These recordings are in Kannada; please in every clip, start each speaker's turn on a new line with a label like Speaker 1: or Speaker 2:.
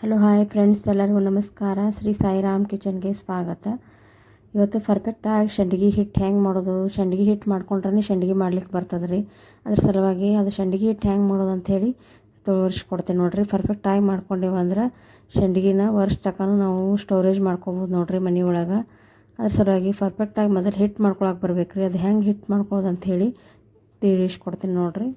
Speaker 1: ಹಲೋ, ಹಾಯ್ ಫ್ರೆಂಡ್ಸ್, ಎಲ್ಲರಿಗೂ ನಮಸ್ಕಾರ. ಶ್ರೀ ಸಾಯಿರಾಮ್ ಕಿಚನ್ಗೆ ಸ್ವಾಗತ. ಇವತ್ತು ಪರ್ಫೆಕ್ಟಾಗಿ ಸಂಡಿಗೆ ಹಿಟ್ಟು ಹೆಂಗೆ ಮಾಡೋದು ಸಂಡಿಗೆ ಹಿಟ್ಟು ಮಾಡ್ಕೊಂಡ್ರೆ ಸಂಡಿಗೆ ಮಾಡ್ಲಿಕ್ಕೆ ಬರ್ತದೆ ರೀ ಅದ್ರ ಸಲುವಾಗಿ ಅದು ಸಂಡಿಗೆ ಹಿಟ್ಟು ಹೆಂಗೆ ಮಾಡೋದು ಅಂಥೇಳಿ ತೋರಿಸ್ಕೊಡ್ತೀನಿ ನೋಡಿರಿ. ಪರ್ಫೆಕ್ಟಾಗಿ ಮಾಡ್ಕೊಂಡೇವು ಅಂದ್ರೆ ಸಂಡಿಗೆನ ವರ್ಷ ತಕನು ನಾವು ಸ್ಟೋರೇಜ್ ಮಾಡ್ಕೊಬೋದು ನೋಡಿರಿ ಮನೆ ಒಳಗೆ. ಅದ್ರ ಸಲುವಾಗಿ ಪರ್ಫೆಕ್ಟಾಗಿ ಮೊದಲು ಹಿಟ್ಟು ಮಾಡ್ಕೊಳಕ್ಕೆ ಬರ್ಬೇಕು ರೀ ಅದು ಹೆಂಗೆ ಹಿಟ್ಟು ಮಾಡ್ಕೊಳ್ಳೋದು ಅಂಥೇಳಿ ತಿಳಿಸ್ಕೊಡ್ತೀನಿ ನೋಡಿರಿ.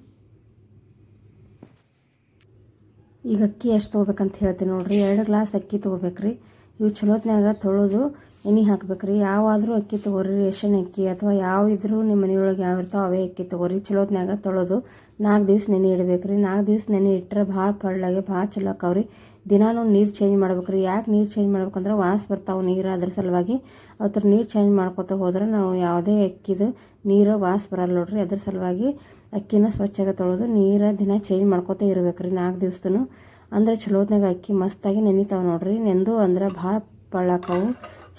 Speaker 1: ಈಗ ಅಕ್ಕಿ ಎಷ್ಟು ತೊಗೋಬೇಕಂತ ಹೇಳ್ತೀನಿ ನೋಡಿರಿ. ಎರಡು ಗ್ಲಾಸ್ ಅಕ್ಕಿ ತೊಗೋಬೇಕ್ರಿ. ಇವು ಚಲೋತ್ನಾಗ ತೊಳೆದು ಎಣ್ಣೆ ಹಾಕ್ಬೇಕ್ರಿ. ಯಾವಾದರೂ ಅಕ್ಕಿ ತೊಗೋರಿ. ರೇಷನ್ ಅಕ್ಕಿ ಅಥವಾ ಯಾವ ಇದ್ರೂ ನಿಮ್ಮ ಮನೆಯೊಳಗೆ ಯಾವ ಇರ್ತಾವೆ ಅವೇ ಅಕ್ಕಿ ತೊಗೋರಿ. ಚಲೋತ್ನಾಗ ತೊಳೆದು ನಾಲ್ಕು ದಿವ್ಸ ನೆನೆ ಇಡಬೇಕ್ರಿ. ನಾಲ್ಕು ದಿವ್ಸ ನೆನೆ ಇಟ್ಟರೆ ಭಾಳ ಪಳ್ಳಾಗೆ ಭಾಳ ಚಲೋ ಆಕಾವ್ರಿ ದಿನಾನು ನೀರು ಚೇಂಜ್ ಮಾಡ್ಬೇಕ್ರಿ. ಯಾಕೆ ನೀರು ಚೇಂಜ್ ಮಾಡ್ಬೇಕಂದ್ರೆ ವಾಸ ಬರ್ತಾವೆ ನೀರು ಅದ್ರ ಸಲುವಾಗಿ. ಅವ್ರ ನೀರು ಚೇಂಜ್ ಮಾಡ್ಕೊತ ಹೋದ್ರೆ ನಾವು ಯಾವುದೇ ಅಕ್ಕಿದು ನೀರು ವಾಸ ಬರಲ್ಲ ನೋಡ್ರಿ. ಅದ್ರ ಸಲುವಾಗಿ ಅಕ್ಕಿನ ಸ್ವಚ್ಛಾಗಿ ತೊಳೆದು ನೀರು ದಿನ ಚೇಂಜ್ ಮಾಡ್ಕೋತಾ ಇರ್ಬೇಕು ರೀ ನಾಲ್ಕು ದಿವ್ಸದೂ ಅಂದರೆ ಚಲೋತ್ನಾಗ ಅಕ್ಕಿ ಮಸ್ತಾಗಿ ನೆನಿತಾವೆ ನೋಡ್ರಿ. ನೆಂದು ಅಂದ್ರೆ ಭಾಳ ಪಳ್ಳಾಕವು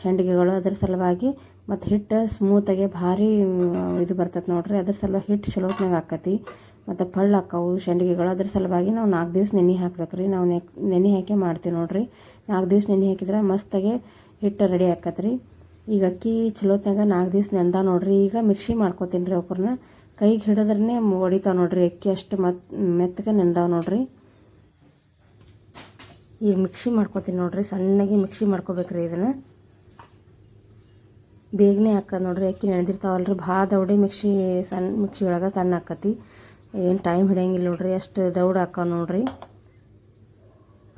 Speaker 1: ಸಂಡಿಗೆಗಳು ಅದ್ರ ಸಲುವಾಗಿ. ಮತ್ತು ಹಿಟ್ಟು ಸ್ಮೂತಾಗಿ ಭಾರಿ ಇದು ಬರ್ತದೆ ನೋಡ್ರಿ. ಅದ್ರ ಸಲುವಾಗಿ ಹಿಟ್ಟು ಚಲೋತ್ನಾಗ ಆಕತಿ. ಮತ್ತು ಪಳ್ಳಾಕವು ಸಂಡಿಗೆಗಳು ಅದ್ರ ಸಲುವಾಗಿ ನಾವು ನಾಲ್ಕು ದಿವ್ಸ ನೆನೆ ಹಾಕ್ಬೇಕು ರೀ ನಾವು ನೆನೆ ಹಾಕಿ ಮಾಡ್ತೀವಿ ನೋಡ್ರಿ. ನಾಲ್ಕು ದಿವ್ಸ ನೆನೆ ಹಾಕಿದ್ರೆ ಮಸ್ತಾಗೆ ಹಿಟ್ಟು ರೆಡಿ ಆಕತ್ರಿ. ಈಗ ಅಕ್ಕಿ ಚಲೋತ್ನಾಗ ನಾಲ್ಕು ದಿವ್ಸ ನೆಂದ ನೋಡ್ರಿ. ಈಗ ಮಿಕ್ಸಿ ಮಾಡ್ಕೋತೀನಿ ರೀ ಅವ್ರನ್ನ ಕೈಗೆ ಹಿಡಿದ್ರೇ ಹೊಡಿತಾವೆ ನೋಡ್ರಿ, ಅಕ್ಕಿ ಅಷ್ಟು ಮತ್ ಮೆತ್ತಗೆ ನೆಂದಾವೆ ನೋಡ್ರಿ. ಈಗ ಮಿಕ್ಸಿ ಮಾಡ್ಕೊತೀನಿ ನೋಡ್ರಿ, ಸಣ್ಣಗೆ ಮಿಕ್ಸಿ ಮಾಡ್ಕೋಬೇಕ್ರಿ ಇದನ್ನು. ಬೇಗನೆ ಹಾಕೋದು ನೋಡ್ರಿ, ಅಕ್ಕಿ ನೆನೆದಿರ್ತಾವಲ್ರಿ, ಭಾಳ ದೌಡಿ ಮಿಕ್ಸಿ ಸಣ್ಣ ಮಿಕ್ಸಿ ಒಳಗೆ ಸಣ್ಣ ಹಾಕತಿ. ಏನು ಟೈಮ್ ಹಿಡಿಯಂಗಿಲ್ಲ ನೋಡ್ರಿ, ಅಷ್ಟು ದೌಡ್ ಹಾಕೋ ನೋಡ್ರಿ.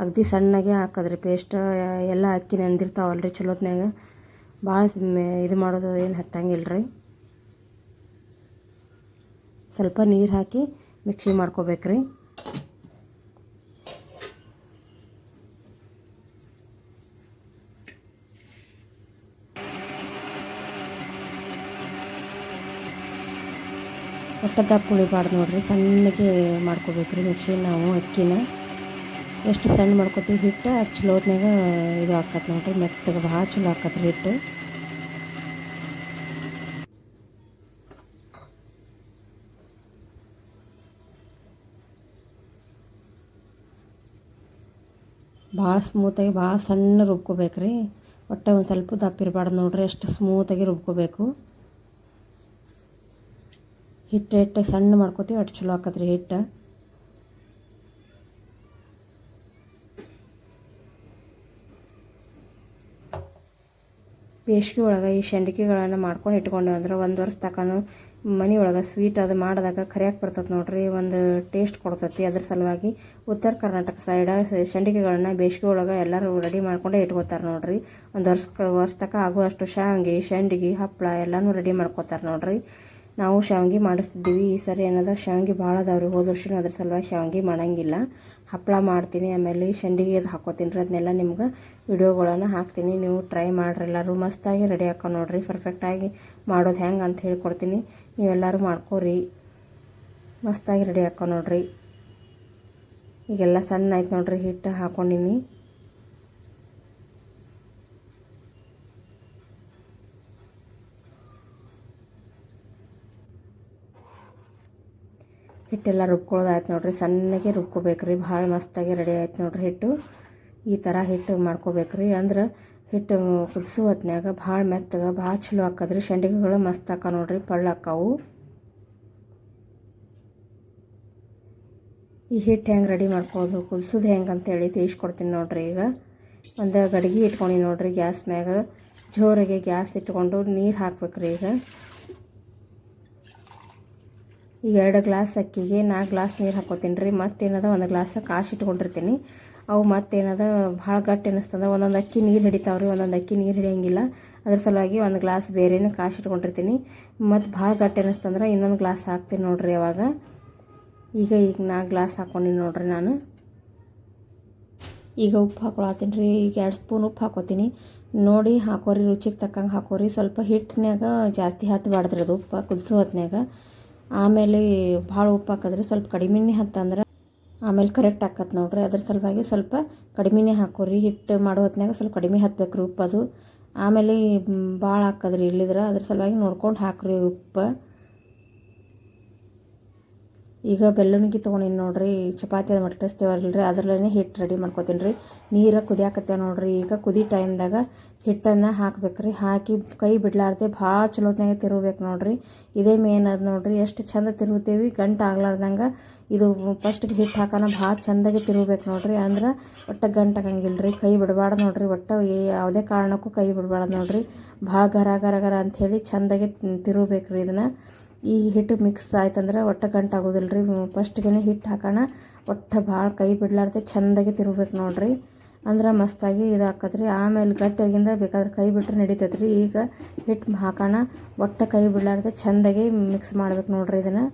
Speaker 1: ಅಗದಿ ಸಣ್ಣಗೆ ಹಾಕೋದ್ರಿ ಪೇಸ್ಟ್ ಎಲ್ಲ ಅಕ್ಕಿ ನೆನೆದಿರ್ತಾವಲ್ರಿ ಚಲೋತ್ನಾಗ ಭಾಳ ಇದು ಮಾಡೋದು ಏನು ಹತ್ತಂಗಿಲ್ಲ ರೀ ಸ್ವಲ್ಪ ನೀರು ಹಾಕಿ ಮಿಕ್ಸಿ ಮಾಡ್ಕೋಬೇಕ್ರಿ. ಒಟ್ಟ ದಪ್ಪ ಉಳಿಬಾರ್ದು ನೋಡ್ರಿ, ಸಣ್ಣಗೆ ಮಾಡ್ಕೋಬೇಕ್ರಿ ಮಿಕ್ಸಿ ನಾವು ಅಕ್ಕಿನ. ಎಷ್ಟು ಸಣ್ಣ ಮಾಡ್ಕೋತೀವಿ ಹಿಟ್ಟು, ಅಷ್ಟು ಚಲೋತ್ನಾಗ ಇದು ಆಕತ್ತೆ ನೋಡ್ರಿ, ಮೆತ್ತಗೆ ಭಾಳ ಚಲೋ ಆಕತ್ರಿ ಹಿಟ್ಟು. ಭಾಳ ಸ್ಮೂತಾಗಿ ಭಾಳ ಸಣ್ಣ ರುಬ್ಕೋಬೇಕ್ರಿ ಒಟ್ಟು ಒಂದು ಸ್ವಲ್ಪ ದಪ್ಪ ಇರಬಾರ್ದು ನೋಡ್ರಿ ಎಷ್ಟು ಸ್ಮೂತಾಗಿ ರುಬ್ಕೋಬೇಕು. ಹಿಟ್ಟು ಹಿಟ್ಟು ಸಣ್ಣ ಮಾಡ್ಕೋತೀವಿ ಅಷ್ಟು ಚಲೋ ಆಕತ್ರಿ ಹಿಟ್ಟು. ಬೇಸಿಗೆ ಒಳಗೆ ಈ ಸಂಡಿಗೆಗಳನ್ನು ಮಾಡ್ಕೊಂಡು ಇಟ್ಕೊಂಡೇವು ಅಂದ್ರೆ ಒಂದು ವರ್ಷ ತಕನು ಮನೆ ಒಳಗೆ ಸ್ವೀಟ್ ಅದು ಮಾಡಿದಾಗ ಕರಿಯಾಕೆ ಬರ್ತದೆ ನೋಡ್ರಿ, ಒಂದು ಟೇಸ್ಟ್ ಕೊಡ್ತೈತಿ. ಅದ್ರ ಸಲುವಾಗಿ ಉತ್ತರ ಕರ್ನಾಟಕ ಸೈಡ ಸಂಡಿಗೆಗಳನ್ನ ಬೇಸಿಗೆ ಒಳಗೆ ಎಲ್ಲರೂ ರೆಡಿ ಮಾಡ್ಕೊಂಡೇ ಇಟ್ಕೋತಾರೆ ನೋಡ್ರಿ. ಒಂದು ವರ್ಷ ವರ್ಷ ತನಕ ಆಗುವಷ್ಟು ಶಾವಿಗೆ ಸಂಡಿಗೆ ಹಪ್ಪಳ ಎಲ್ಲನೂ ರೆಡಿ ಮಾಡ್ಕೋತಾರೆ ನೋಡ್ರಿ. ನಾವು ಶಾವಿಗೆ ಮಾಡಿಸ್ತಿದ್ದೀವಿ. ಈ ಸರಿ ಏನದ ಶಾವಿಗೆ ಭಾಳ ಅದಾವ್ರಿ ಹೋದ ವರ್ಷನೂ ಅದ್ರ ಸಲುವಾಗಿ ಶಾವಿಗೆ ಮಾಡೋಂಗಿಲ್ಲ. ಹಪ್ಪಳ ಮಾಡ್ತೀನಿ, ಆಮೇಲೆ ಸಂಡಿಗೆ ಅದು ಹಾಕೋತೀನಿ ರೀ. ಅದನ್ನೆಲ್ಲ ನಿಮ್ಗೆ ವಿಡಿಯೋಗಳನ್ನು ಹಾಕ್ತೀನಿ. ನೀವು ಟ್ರೈ ಮಾಡಿರಿ ಎಲ್ಲರೂ. ಮಸ್ತಾಗಿ ರೆಡಿ ಹಾಕೋ ನೋಡಿರಿ. ಪರ್ಫೆಕ್ಟಾಗಿ ಮಾಡೋದು ಹೆಂಗೆ ಅಂತ ಹೇಳ್ಕೊಡ್ತೀನಿ. ನೀವೆಲ್ಲರೂ ಮಾಡ್ಕೋರಿ. ಮಸ್ತಾಗಿ ರೆಡಿ ಹಾಕೋ ನೋಡಿರಿ. ಈಗೆಲ್ಲ ಸಣ್ಣ ಆಯ್ತು ನೋಡಿರಿ. ಹಿಟ್ಟು ಹಾಕ್ಕೊಂಡಿನಿ ಹಿಟ್ಟೆಲ್ಲ ರುಬ್ಕೊಳ್ಳೋದಾಯ್ತು ನೋಡಿರಿ. ಸಣ್ಣಗೆ ರುಬ್ಕೋಬೇಕ್ರಿ. ಭಾಳ ಮಸ್ತಾಗಿ ರೆಡಿ ಆಯ್ತು ನೋಡಿರಿ ಹಿಟ್ಟು. ಈ ಥರ ಹಿಟ್ಟು ಮಾಡ್ಕೋಬೇಕ್ರಿ. ಅಂದ್ರೆ ಹಿಟ್ಟು ಕುದಿಸೋ ಹೊತ್ನ್ಯಾಗ ಭಾಳ ಮೆತ್ತಗೆ, ಭಾಳ ಚಲೋ ಹಾಕದ್ರಿ ಸಂಡಿಗೆಗಳು ಮಸ್ತ್ ಹಾಕ ನೋಡ್ರಿ. ಪಳ್ಳು ಹಾಕಾವು ಈ ಹಿಟ್ಟು ಹೆಂಗೆ ರೆಡಿ ಮಾಡ್ಕೋದು ಕುದಿಸೋದು ಹೆಂಗೆ ಅಂತೇಳಿ ತಿಳಿಸ್ಕೊಡ್ತೀನಿ ನೋಡ್ರಿ ಈಗ. ಒಂದು ಗಡಿಗೆ ಇಟ್ಕೊಂಡು ನೋಡ್ರಿ ಗ್ಯಾಸ್ ಮ್ಯಾಗ. ಜೋರಿಗೆ ಗ್ಯಾಸ್ ಇಟ್ಕೊಂಡು ನೀರು ಹಾಕ್ಬೇಕ್ರಿ ಈಗ. ಈಗ ಎರಡು ಗ್ಲಾಸ್ ಅಕ್ಕಿಗೆ ನಾಲ್ಕು ಗ್ಲಾಸ್ ನೀರು ಹಾಕೋತೀನಿ ರೀ ಮತ್ತೇನದ ಒಂದು ಗ್ಲಾಸ್ ಕಾಸು ಇಟ್ಕೊಂಡಿರ್ತೀನಿ. ಅವು ಮತ್ತೇನದ ಭಾಳ ಗಟ್ಟಿ ಅನ್ನಿಸ್ತದ ಒಂದೊಂದು ಅಕ್ಕಿ ನೀರು ಹಿಡಿತಾವ್ರಿ. ಒಂದೊಂದು ಅಕ್ಕಿ ನೀರು ಹಿಡಿಯೋಂಗಿಲ್ಲ. ಅದ್ರ ಸಲುವಾಗಿ ಒಂದು ಗ್ಲಾಸ್ ಬೇರೆನೇ ಕಾಸು ಇಟ್ಕೊಂಡಿರ್ತೀನಿ. ಮತ್ತು ಭಾಳ ಗಟ್ಟಿ ಅನ್ನಿಸ್ತಂದ್ರೆ ಇನ್ನೊಂದು ಗ್ಲಾಸ್ ಹಾಕ್ತೀನಿ ನೋಡಿರಿ ಅವಾಗ. ಈಗ ಈಗ ನಾಲ್ಕು ಗ್ಲಾಸ್ ಹಾಕ್ಕೊಂಡಿನಿ ನೋಡ್ರಿ ನಾನು. ಈಗ ಉಪ್ಪು ಹಾಕೊಳತ್ತೀನಿ ರೀ. ಈಗ ಎರಡು ಸ್ಪೂನ್ ಉಪ್ಪು ಹಾಕೋತೀನಿ. ನೋಡಿ ಹಾಕೋರಿ, ರುಚಿಗೆ ತಕ್ಕಂಗೆ ಹಾಕೋರಿ. ಸ್ವಲ್ಪ ಹಿಟ್ಟಿನಾಗ ಜಾಸ್ತಿ ಹತ್ತಬಾರ್ದ್ರಿ ಅದು ಉಪ್ಪು ಕುದಿಸೋ ಹೊತ್ನ್ಯಾಗ. ಆಮೇಲೆ ಭಾಳ ಉಪ್ಪು ಹಾಕಿದ್ರೆ ಸ್ವಲ್ಪ ಕಡಿಮೆನೇ ಹತ್ತಂದ್ರೆ ಆಮೇಲೆ ಕರೆಕ್ಟ್ ಆಕತ್ತೆ ನೋಡ್ರಿ. ಅದ್ರ ಸಲುವಾಗಿ ಸ್ವಲ್ಪ ಕಡಿಮೆನೇ ಹಾಕೋರಿ. ಹಿಟ್ಟು ಮಾಡೋ ಹೊತ್ನ್ಯಾಗ ಸ್ವಲ್ಪ ಕಡಿಮೆ ಹತ್ಬೇಕು ರೀ ಉಪ್ಪು ಅದು. ಆಮೇಲೆ ಭಾಳ ಹಾಕದ್ರಿ ಇಲ್ಲಿದ್ರೆ. ಅದ್ರ ಸಲುವಾಗಿ ನೋಡ್ಕೊಂಡು ಹಾಕ್ರಿ ಉಪ್ಪು. ಈಗ ಬೆಲ್ಲುಣಿಗೆ ತೊಗೊಂಡಿನಿ ನೋಡ್ರಿ, ಚಪಾತಿ ಅದು ಮಟ್ಕಸ್ತೀವಲ್ಲ ರೀ ಅದರಲ್ಲೇ ಹಿಟ್ಟು ರೆಡಿ ಮಾಡ್ಕೊತೀನಿ ರೀ. ನೀರು ಕುದಿಯಾಕತ್ತೆ ನೋಡ್ರಿ, ಈಗ ಕುದಿ ಟೈಮ್ದಾಗ ಹಿಟ್ಟನ್ನು ಹಾಕ್ಬೇಕು ರೀ ಹಾಕಿ ಕೈ ಬಿಡ್ಲಾರ್ದೆ ಭಾಳ ಚಲೋತ್ನಾಗೆ ತಿರುಗ್ಬೇಕು ನೋಡ್ರಿ. ಇದೇ ಮೇನ್ ಅದು ನೋಡ್ರಿ, ಎಷ್ಟು ಚಂದ ತಿರುಗ್ತೀವಿ, ಗಂಟು ಆಗ್ಲಾರ್ದಂಗೆ ಇದು ಫಸ್ಟಿಗೆ ಹಿಟ್ಟು ಹಾಕೋಣ ಭಾಳ ಚಂದಾಗಿ ತಿರುಗ್ಬೇಕು ನೋಡ್ರಿ. ಅಂದ್ರೆ ಒಟ್ಟು ಗಂಟು ಆಗಂಗಿಲ್ಲ ರೀ ಕೈ ಬಿಡಬಾರ್ದು ನೋಡಿರಿ. ಒಟ್ಟು ಯಾವುದೇ ಕಾರಣಕ್ಕೂ ಕೈ ಬಿಡಬಾರ್ದು ನೋಡಿರಿ. ಭಾಳ ಗರ ಗರ ಗರ ಅಂಥೇಳಿ ಚಂದಾಗೆ ತಿರುಗ್ಬೇಕು ರೀ ಇದನ್ನು. ಈ ಹಿಟ್ಟು ಮಿಕ್ಸ್ ಆಯ್ತಂದ್ರೆ ಒಟ್ಟು ಗಂಟು ಆಗೋದಿಲ್ಲ ರೀ ಫಸ್ಟ್ಗೆ ಹಿಟ್ಟು ಹಾಕೋಣ. ಒಟ್ಟು ಭಾಳ ಕೈ ಬಿಡ್ಲಾರ್ದೆ ಚೆಂದಾಗಿ ತಿರುಗ್ಬೇಕು ನೋಡ್ರಿ. ಅಂದ್ರೆ ಮಸ್ತಾಗಿ ಇದು ಹಾಕತ್ರಿ. ಆಮೇಲೆ ಗಟ್ಟಿಯಾಗಿಂದ ಬೇಕಾದ್ರೆ ಕೈ ಬಿಟ್ಟರೆ ನಡೀತೈತೆ ರೀ ಈಗ ಹಿಟ್ಟು ಹಾಕೋಣ. ಒಟ್ಟು ಕೈ ಬಿಡ್ಲಾರ್ದೆ ಚೆಂದಾಗಿ ಮಿಕ್ಸ್ ಮಾಡ್ಬೇಕು ನೋಡ್ರಿ ಇದನ್ನು.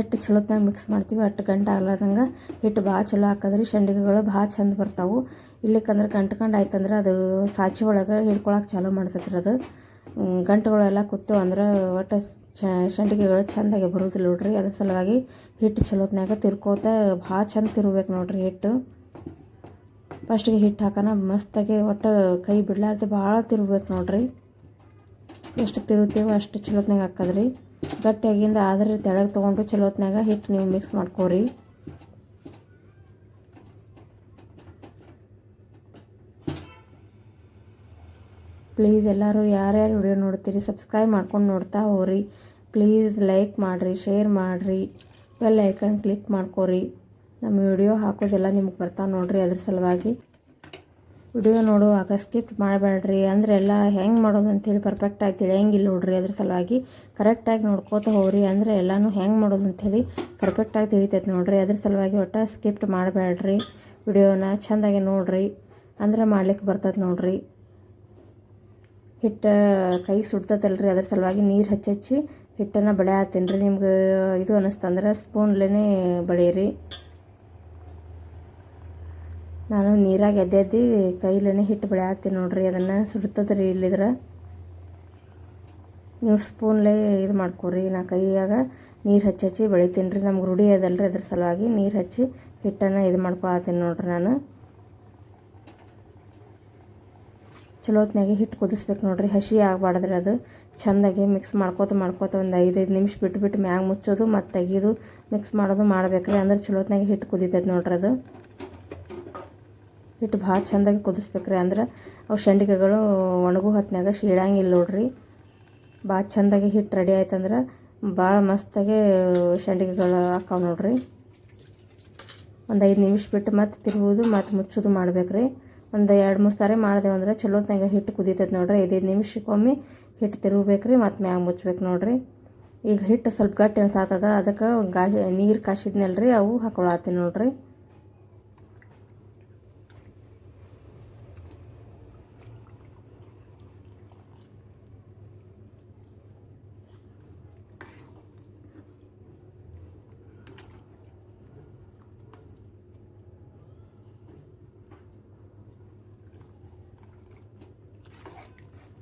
Speaker 1: ಎಷ್ಟು ಚಲೋತ್ನಾಗ ಮಿಕ್ಸ್ ಮಾಡ್ತೀವಿ, ಅಷ್ಟು ಗಂಟೆ ಆಗ್ಲಾರ್ದಂಗೆ ಹಿಟ್ಟು ಭಾಳ ಚಲೋ ಹಾಕದ್ರಿ. ಸಂಡಿಗೆಗಳು ಭಾಳ ಚಂದ ಬರ್ತಾವೆ. ಇಲ್ಲಿಕ್ಕಂದ್ರೆ ಗಂಟ್ಕಂಡು ಆಯ್ತಂದ್ರೆ ಅದು ಸಾಚಿ ಒಳಗೆ ಹಿಡ್ಕೊಳಕ್ಕೆ ಚಾಲೂ ಮಾಡ್ತೈತ್ರಿ ಅದು. ಗಂಟುಗಳೆಲ್ಲ ಕುತ್ತು ಅಂದ್ರೆ ಒಟ್ಟು ಸಂಡಿಗೆಗಳು ಚೆಂದಾಗಿ ಬರೋದಿಲ್ಲ ನೋಡ್ರಿ. ಅದ್ರ ಸಲುವಾಗಿ ಹಿಟ್ಟು ಚಲೋತ್ನಾಗ ತಿರ್ಕೋತ ಭಾಳ ಚಂದ ತಿರ್ಬೇಕು ನೋಡ್ರಿ ಹಿಟ್ಟು. ಫಸ್ಟಿಗೆ ಹಿಟ್ಟು ಹಾಕೋಣ ಮಸ್ತಾಗಿ ಒಟ್ಟು ಕೈ ಬಿಡ್ಲಾರ್ದೆ ಭಾಳ ತಿರ್ಬೇಕು ನೋಡ್ರಿ. ಎಷ್ಟು ತಿರುಗ್ತೀವೋ ಅಷ್ಟು ಚಲೋತ್ನಾಗ ಹಾಕದ್ರಿ. ಗಟ್ಟಿಯಾಗಿಂದ ಆದ್ರೆ ತೆಳಗೆ ತೊಗೊಂಡು ಚಲೋತ್ನಾಗ ಹಿಟ್ಟು ನೀವು ಮಿಕ್ಸ್ ಮಾಡ್ಕೋರಿ. ಪ್ಲೀಸ್ ಎಲ್ಲರೂ ಯಾರ್ಯಾರು ವಿಡಿಯೋ ನೋಡ್ತೀರಿ, ಸಬ್ಸ್ಕ್ರೈಬ್ ಮಾಡ್ಕೊಂಡು ನೋಡ್ತಾ ಹೋಗ್ರಿ. ಪ್ಲೀಸ್ ಲೈಕ್ ಮಾಡಿರಿ, ಶೇರ್ ಮಾಡಿರಿ. ಬೆಲ್ ಐಕನ್ ಕ್ಲಿಕ್ ಮಾಡ್ಕೊರಿ. ನಮ್ಮ ವಿಡಿಯೋ ಹಾಕೋದೆಲ್ಲ ನಿಮ್ಗೆ ಬರ್ತಾವೆ ನೋಡ್ರಿ ಅದ್ರ ಸಲುವಾಗಿ. ವಿಡಿಯೋ ನೋಡುವಾಗ ಸ್ಕಿಪ್ ಮಾಡಬೇಡ್ರಿ ಅಂದ್ರೆ ಎಲ್ಲ ಹೆಂಗೆ ಮಾಡೋದು ಅಂಥೇಳಿ ಪರ್ಫೆಕ್ಟಾಗಿ ತಿಳಿಯಂಗಿಲ್ಲ ನೋಡ್ರಿ ಅದ್ರ ಸಲುವಾಗಿ. ಕರೆಕ್ಟಾಗಿ ನೋಡ್ಕೋತ ಹೋಗ್ರಿ. ಅಂದ್ರೆ ಎಲ್ಲನೂ ಹೆಂಗೆ ಮಾಡೋದು ಅಂಥೇಳಿ ಪರ್ಫೆಕ್ಟಾಗಿ ತಿಳಿತೈತೆ ನೋಡ್ರಿ ಅದ್ರ ಸಲುವಾಗಿ ಒಟ್ಟು ಸ್ಕಿಪ್ ಮಾಡಬೇಡ್ರಿ ವಿಡಿಯೋನ ಚೆಂದಾಗಿ ನೋಡ್ರಿ. ಅಂದ್ರೆ ಮಾಡ್ಲಿಕ್ಕೆ ಬರ್ತದೆ ನೋಡ್ರಿ. ಹಿಟ್ಟು ಕೈ ಸುಡ್ತತಲ್ರಿ, ಅದ್ರ ಸಲುವಾಗಿ ನೀರು ಹಚ್ಚಿ ಹಿಟ್ಟನ್ನು ಬಡಿಯತ್ತೀನಿ ರೀ ನಿಮ್ಗೆ ಇದು ಅನ್ನಿಸ್ತಂದ್ರೆ ಸ್ಪೂನ್ಲೇ ಬಳೆಯಿರಿ ನಾನು ನೀರಾಗ ಎದ್ದೆದ್ದು ಕೈಲೇ ಹಿಟ್ಟು ಬೆಳೆಯತ್ತೀನಿ ನೋಡ್ರಿ, ಅದನ್ನು ಸುಡ್ತದೆ ರೀ ಇಲ್ಲಿದ್ರೆ. ನೀವು ಸ್ಪೂನ್ಲೇ ಇದು ಮಾಡ್ಕೊರಿ, ನಾ ಕೈಯಾಗ ನೀರು ಹಚ್ಚಿ ಹಚ್ಚಿ ಬೆಳಿತೀನಿ ರೀ ನಮ್ಗೆ ರೂಢಿ ಅದಲ್ರಿ ಅದ್ರ ಸಲುವಾಗಿ ನೀರು ಹಚ್ಚಿ ಹಿಟ್ಟನ್ನು ಇದು ಮಾಡ್ಕೊಳತ್ತೀನಿ ನೋಡ್ರಿ ನಾನು. ಚಲೋತ್ನಾಗೆ ಹಿಟ್ಟು ಕುದಿಸ್ಬೇಕು ನೋಡ್ರಿ. ಹಸಿ ಆಗಬಾರ್ದ್ರಿ ಅದು. ಚಂದಾಗಿ ಮಿಕ್ಸ್ ಮಾಡ್ಕೋತ ಮಾಡ್ಕೋತ ಒಂದು ಐದೈದು ನಿಮಿಷ ಬಿಟ್ಟು ಬಿಟ್ಟು ಮ್ಯಾಗ ಮುಚ್ಚೋದು ಮತ್ತು ತೆಗಿಯೋದು ಮಿಕ್ಸ್ ಮಾಡೋದು ಮಾಡ್ಬೇಕ್ರಿ. ಅಂದ್ರೆ ಚಲೋತ್ನಾಗೆ ಹಿಟ್ಟು ಕುದಿತೈತೆ ನೋಡ್ರಿ ಅದು. ಹಿಟ್ಟು ಭಾಳ ಚೆಂದಾಗಿ ಕುದಿಸ್ಬೇಕ್ರಿ. ಅಂದ್ರೆ ಅವು ಸಂಡಿಗೆಗಳು ಒಣಗು ಹೊತ್ನಾಗ ಶೀಳಂಗಿಲ್ಲ ನೋಡ್ರಿ. ಭಾಳ ಚೆಂದಾಗಿ ಹಿಟ್ಟು ರೆಡಿ ಆಯ್ತಂದ್ರೆ ಭಾಳ ಮಸ್ತಾಗಿ ಸಂಡಿಗೆಗಳು ಹಾಕಾವ ನೋಡ್ರಿ. ಒಂದು ಐದು ನಿಮಿಷ ಬಿಟ್ಟು ಮತ್ತೆ ತಿರುವುದು ಮತ್ತು ಮುಚ್ಚೋದು ಮಾಡ್ಬೇಕ್ರಿ. ಒಂದು ಎರಡು ಮೂರು ಸಾರಿ ಮಾಡಿದೆವು ಅಂದ್ರೆ ಚಲೋತ್ನಾಗ ಹಿಟ್ಟು ಕುದೀತೈತೆ ನೋಡ್ರಿ. ಐದೈದು ನಿಮಿಷಕ್ಕೊಮ್ಮೆ ಹಿಟ್ಟು ತಿರುಗಬೇಕು ರೀ ಮತ್ತು ಮ್ಯಾಗ ಮುಚ್ಬೇಕು ನೋಡ್ರಿ. ಈಗ ಹಿಟ್ಟು ಸ್ವಲ್ಪ ಗಟ್ಟಿ ಅನ್ಸಾತದ, ಅದಕ್ಕೆ ಗಾ ನೀರು ಕಾಸಿದ್ನಲ್ಲ ರೀ ಅವು ಹಾಕೊಳತ್ತೀನಿ ನೋಡ್ರಿ.